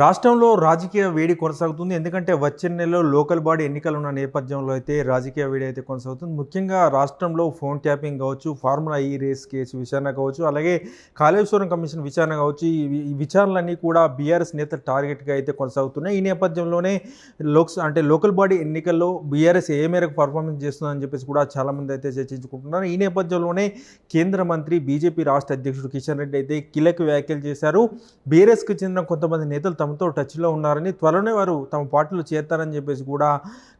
రాష్ట్రంలో రాజకీయ వేడి కొనసాగుతుంది. ఎందుకంటే వచ్చే నెలలో లోకల్ బాడీ ఎన్నికలు ఉన్న నేపథ్యంలో అయితే రాజకీయ వేడి అయితే కొనసాగుతుంది. ముఖ్యంగా రాష్ట్రంలో ఫోన్ ట్యాపింగ్ కావచ్చు ఫార్ములా ఈ రేస్ కేసు విచారణ కావచ్చు అలాగే కాళేశ్వరం కమిషన్ విచారణ కావచ్చు ఈ విచారణలన్నీ కూడా బీఆర్ఎస్ నేత టార్గెట్గా అయితే కొనసాగుతున్నాయి. ఈ నేపథ్యంలోనే లోక్స్ అంటే లోకల్ బాడీ ఎన్నికల్లో బీఆర్ఎస్ ఏ మేరకు పర్ఫార్మెన్స్ చేస్తుందని చెప్పేసి కూడా చాలామంది అయితే చర్చించుకుంటున్నారు. ఈ నేపథ్యంలోనే కేంద్ర మంత్రి బీజేపీ రాష్ట్ర అధ్యక్షుడు కిషన్ రెడ్డి అయితే కీలక వ్యాఖ్యలు చేశారు. బీఆర్ఎస్కి చెందిన కొంతమంది నేతలు తమతో టచ్లో ఉన్నారని త్వరలోనే వారు తమ పార్టీలో చేరతారని చెప్పేసి కూడా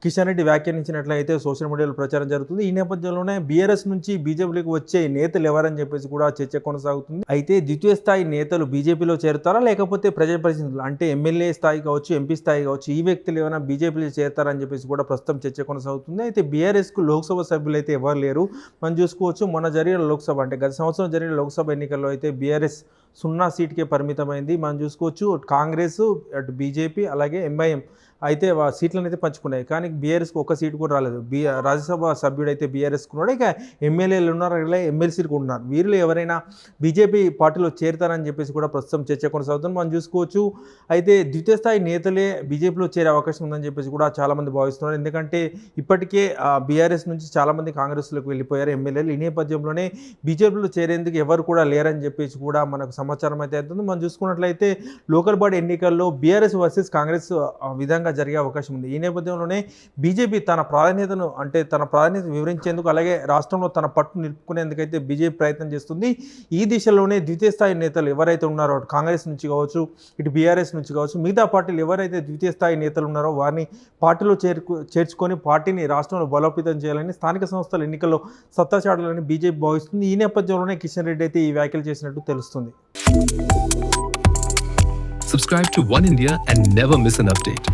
కిషన్ రెడ్డి వ్యాఖ్యానించినట్లయితే సోషల్ మీడియాలో ప్రచారం జరుగుతుంది. ఈ నేపథ్యంలోనే బీఆర్ఎస్ నుంచి బీజేపీలోకి వచ్చే నేతలు ఎవరని చెప్పేసి కూడా చర్చ కొనసాగుతుంది. అయితే ద్వితీయ స్థాయి నేతలు బీజేపీలో చేరుతారా? లేకపోతే ప్రజాప్రతినిధులు అంటే ఎమ్మెల్యే స్థాయి కావచ్చు ఎంపీ స్థాయి కావచ్చు ఈ వ్యక్తులు ఏమైనా బీజేపీలో చేరతారని చెప్పేసి కూడా ప్రస్తుతం చర్చ కొనసాగుతుంది. అయితే బీఆర్ఎస్కు లోక్సభ సభ్యులు అయితే ఎవరు లేరు? మనం చూసుకోవచ్చు మొన్న జరిగిన లోక్సభ అంటే గత సంవత్సరం జరిగిన లోక్సభ ఎన్నికల్లో అయితే బీఆర్ఎస్ సున్నా సీట్కే పరిమితమైంది. మనం చూసుకోవచ్చు కాంగ్రెస్ అటు బీజేపీ అలాగే ఎంఐఎం. అయితే సీట్లను అయితే పంచుకున్నాయి. కానీ బీఆర్ఎస్కి ఒక్క సీట్ కూడా రాలేదు. బీ రాజ్యసభ సభ్యుడు అయితే ఉన్నాడు. ఇక ఎమ్మెల్యేలు ఉన్నారు? అలాగే ఎమ్మెల్సీలు కూడా ఉన్నారు వీరిలో ఎవరైనా బీజేపీ పార్టీలో చేరుతారని చెప్పేసి కూడా ప్రస్తుతం చర్చ కొనసాగుతుంది. మనం చూసుకోవచ్చు. అయితే ద్వితీయ స్థాయి నేతలే బీజేపీలో చేరే అవకాశం ఉందని చెప్పేసి కూడా చాలామంది భావిస్తున్నారు. ఎందుకంటే ఇప్పటికే బీఆర్ఎస్ నుంచి చాలామంది కాంగ్రెస్లోకి వెళ్ళిపోయారు ఎమ్మెల్యేలు. ఈ నేపథ్యంలోనే బీజేపీలో చేరేందుకు ఎవరు కూడా లేరని చెప్పేసి కూడా మనకు సమాచారం అయితే అవుతుంది మనం చూసుకున్నట్లయితే లోకల్ బాడీ ఎన్నికల్లో బీఆర్ఎస్ వర్సెస్ కాంగ్రెస్ విధంగా జరిగే అవకాశం ఉంది. ఈ నేపథ్యంలోనే బీజేపీ తన ప్రాధాన్యతను అంటే తన ప్రాధాన్యత వివరించేందుకు అలాగే రాష్ట్రంలో తన పట్టు నిలుపుకునేందుకైతే బీజేపీ ప్రయత్నం చేస్తుంది. ఈ దిశలోనే ద్వితీయ స్థాయి నేతలు ఎవరైతే ఉన్నారో కాంగ్రెస్ నుంచి కావచ్చు ఇటు బీఆర్ఎస్ నుంచి కావచ్చు మిగతా పార్టీలు ఎవరైతే ద్వితీయ స్థాయి నేతలు ఉన్నారో వారిని పార్టీలో చేర్కు చేర్చుకొని పార్టీని రాష్ట్రంలో బలోపేతం చేయాలని స్థానిక సంస్థల ఎన్నికల్లో సత్తా చాటాలని బీజేపీ భావిస్తుంది. ఈ నేపథ్యంలోనే కిషన్ రెడ్డి అయితే ఈ వ్యాఖ్యలు చేసినట్టు తెలుస్తుంది. Subscribe to One India and never miss an update.